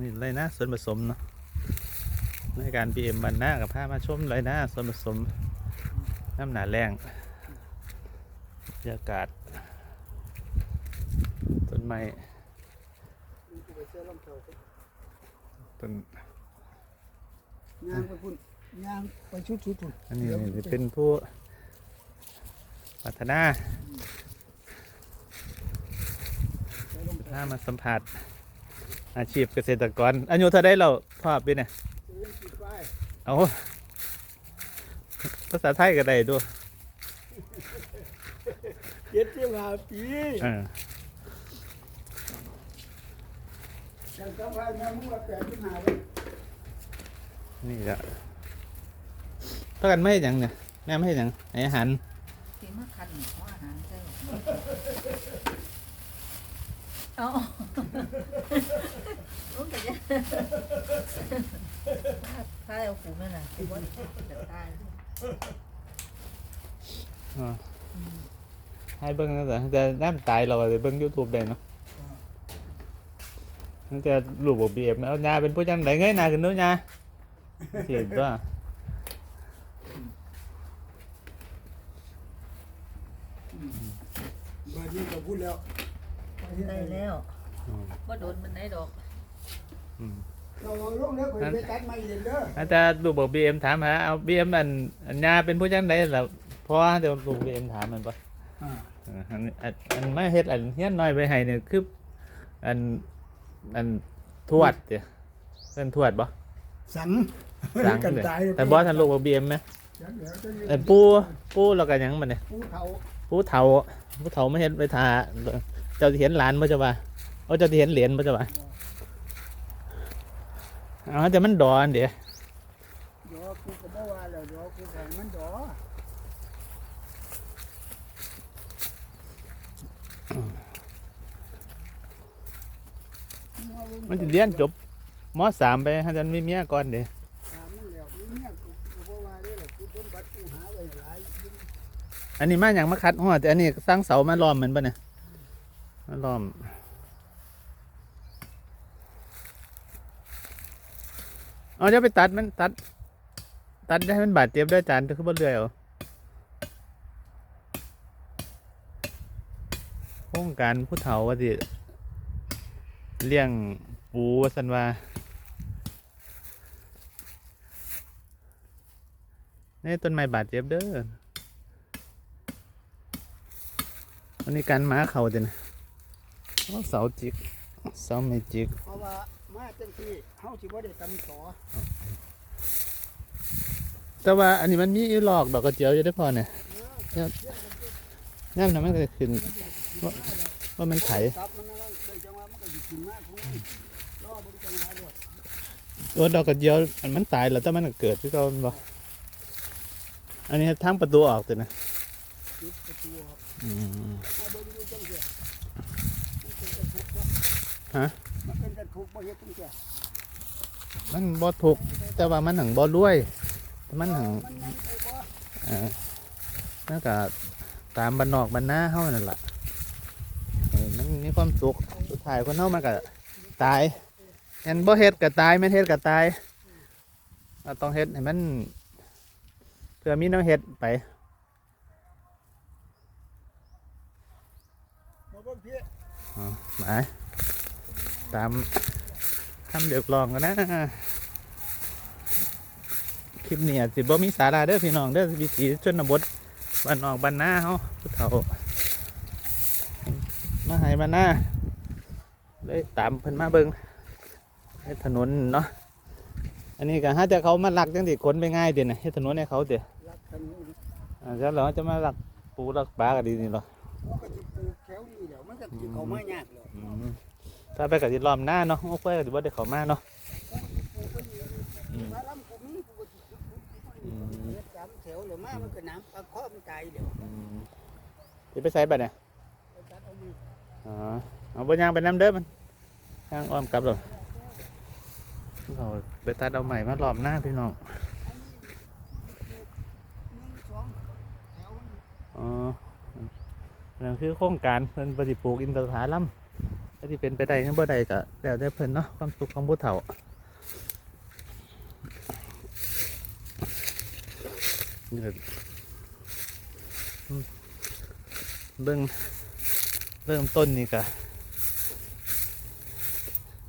นี่เลยนะส่วนผสมเนาะในการบีเอ็มบันหน้ากับผ้ามาชมเลยนะส่วนผสมน้ำหนาแรงบรรยากาศต้นไม้ต้นย่างไปพุ่นย่างไปชุดชุดพุ่นอันนี้นี่เป็นผู้พัฒนาถ้ามาสัมผัส อาชีพเกษตรกร อายุเท่าได้เราพ่อปีเนี่ยเอาภาษาไทยก็ได้ด้วยเจ็ดสิบห้าปีเออยังต้องไปแม่มึงว่าแปดสิบห้าเลยนี่ละเท่ากันไม่เห็นหยังเนี่ยแม่ไม่เห็นหยังให้อาหารสีมาคันหัวอาหารใช่เอาลูกแต่ยัง ถ้าเอาผูนั่นน่ะคือว่าจะตายอ่าให้เบิ้งนะแต่แต่น้ำตายเราจะเบิ้งยูทูบได้เนาะตั้งแต่ลูกบอกบีเอฟแล้วยาเป็นผู้จังไหนเงยหน้าขึ้นด้วยยาเสียตัวบ้านนี้ก็พูดแล้วได้แล้วว่าโดนมันไหนดอกอืม เราเอาลงแล้วไปไปตัดไม้เย็นเด้ออาจารย์ลูกบอกบีเอ็มถามหาเอาบีเอ็มอันอันยาเป็นผู้จังไหนแล้วเพราะว่าเดี๋ยวลูกบีเอ็มถามมันปะอ่าเอออันอันอันไม่เฮ็ดอันเฮียนน้อยไปให้เนี่ยคืออันอันทวดเดี๋ยวเป็นทวดบ่สังสังกันเลยตายแต่บ่ทันลูกบ่เบียมไหมจังเดี๋ยวจะยืนเอันปูปูแล้วก็หยังมันเนี่ยปูเทาปูเฒ่าปูเฒ่าไม่เฮ็ดไปทาเจ้าสิเห็นหลานบ่จะว่าเอาเจ้าสิเห็นเหรียญบ่จะว่า เอาแต่มันดอนเดี๋ยวดี๋ยวกูก็บ่ว่าแล้วดี๋ยวกูแข่งมันดอมันสิเรียนจบมสามไปให้จันมีเมียก่อนเดี๋ยวอันแล้วนี่เนี่ยกูก็บ่ว่าเด้อล่ะกูต้นบัตรกูหาอย่างมาคัดหัวแต่อันนี้สร้างเสามาล้อมเหมือนปะเนี่ยมาล้อม เอาจะไปตัดมันตัด ตัดได้ให้มันบาดเจ็บได้จานจะขึ้นบนเรือเอโครงการผู้เฒ่าว่าสิเลี้ยงปูว่าสันว่าในต้นไม้บาดเจ็บเด้อวันนี้การหมาเขาเด่นเสาจิกเสาไม่จิกเพราะว่า มาจังซี่เฮาสิบ่ได้ตำต่อแต่ว่าอันนี้มันมีอีหลอกดอกกระเจียวอยู่ได้อพอเนี่ยนั่นนะมันก็ขึ้นว่าว่ามันไถตับมันนั่นได้จังว่ามันก็สิกินมาของมันรอบ่จังหวะด้วยตัวดอกกระเจียวอันมันตายแล้วแต่มันก็เกิดที่เขาบ่อันนี้ทางประตูออกตัวนะปิดประตูออกอืมมาเบิ่งอยู่จังซี่ฮะ มันเป็นกระทุกบ่เฮ็ดจังซี่มันบ่ถูกแต่ว่ามันหังบ่รวยแต่มันหังมันยังไปบ่เอ่อนั่นก็ตามบ้านนอกบ้านนาเฮานั่นล่ะให้มันมีความสุขสุดท้ายคนเฮามันก็ตายอันบ่เฮ็ดก็ตายไม่เฮ็ดก็ตายเราต้องเฮ็ดให้มันเพื่อมีแน้ำเฮ็ดไปมาเบิ่งพี่หมาย ตามคำเดือดร้องกันนะ คลิปนี้อาจสิบ่มีสาระเด้อพี่น้องเด้อวิถีชนบทบ้านนอกบ้านนาเฮาผู้เฒ่ามาให้บ้านนาเลยตามเพิ่นมาเบิ่งเฮ็ดถนนเนาะอันนี้ก็หาแต่เขามาลักจังสิขนไปง่ายเด่นน่ะเฮ็ดถนนให้เขาเด้อรักกันนี่อ่าแล้วเราจะมาลักปูลักปลาก็ดีนี่หรอมันก็สิปลูกแถวนี้เดี๋ยวมันก็สิเข้ามายากแล้วอืม ถ้าไปกับจิล้อมหน้าเนาะโอ้ค่อยก็สิบ่ได้เข้ามาเนาะปลูกไว้นี่อืมมาลำกูมีกูก็สิปลูกอืมเฮ็ดสามแถวแล้วมามันก็น้ำปลาข้อมันตายเดี๋ยวอืมสิไปใส่บัดเนี่ยไปตัดเอามืออ๋อเอาบนยางไปน้ำเด้อมันยางอ้อมกลับหรอเราไปตัดเอาใหม่มาล้อมหน้าพี่น้องหนึ่งสองแถวมันอ๋อนั่นคือโครงการเพิ่นปฏิปลูกอินทผลัม แต่าที่เป็นไปได้ทั้งบ่ได้ก็แล้วแต่เพิ่นเนาะความสุขของผู้เฒ่านี่ก็อืมเบิ่งเริ่มต้นนี่ก็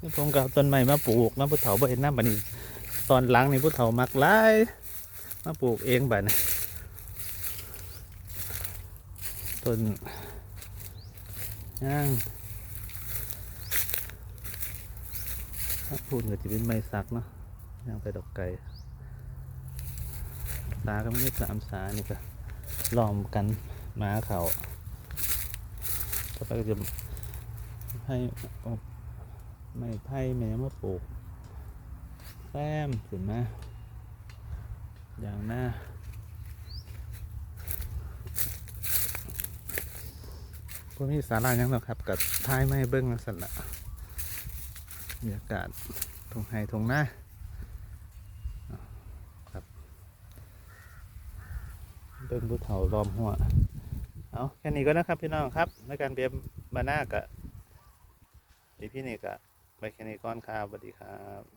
นี่ผมก็เอาต้นไม้มาปลูกมาผู้เฒ่าบ่เห็นน้ำบัดนี้ตอนหลังนี่ผู้เฒ่ามักหลายมาปลูกเองบัดนี้ต้นย่าง ถ้า พูดก็จะเป็นไม้สักเนาะย่างไปดอกไก่สาก็ไม่สามสานี่ก็ล้อมกันหมาเขาต่อไปก็จะให้เอาไม้ไผ่แม่มาปลูกแซมขึ้นมอย่างหน้าพวกนี้สารายังหรอกครับกับท้ายไม่เบิ้งลักษณะ บรรยากาศทงไฮทงหน้าครับเบิ้งบุเถาล้อมหัวเอาแค่นี้ก็นะครับพี่น้องครับในการเบียบมาหน้ากะดีพี่นี่กะไปแค่นี้ก่อนครับสวัสดีครับ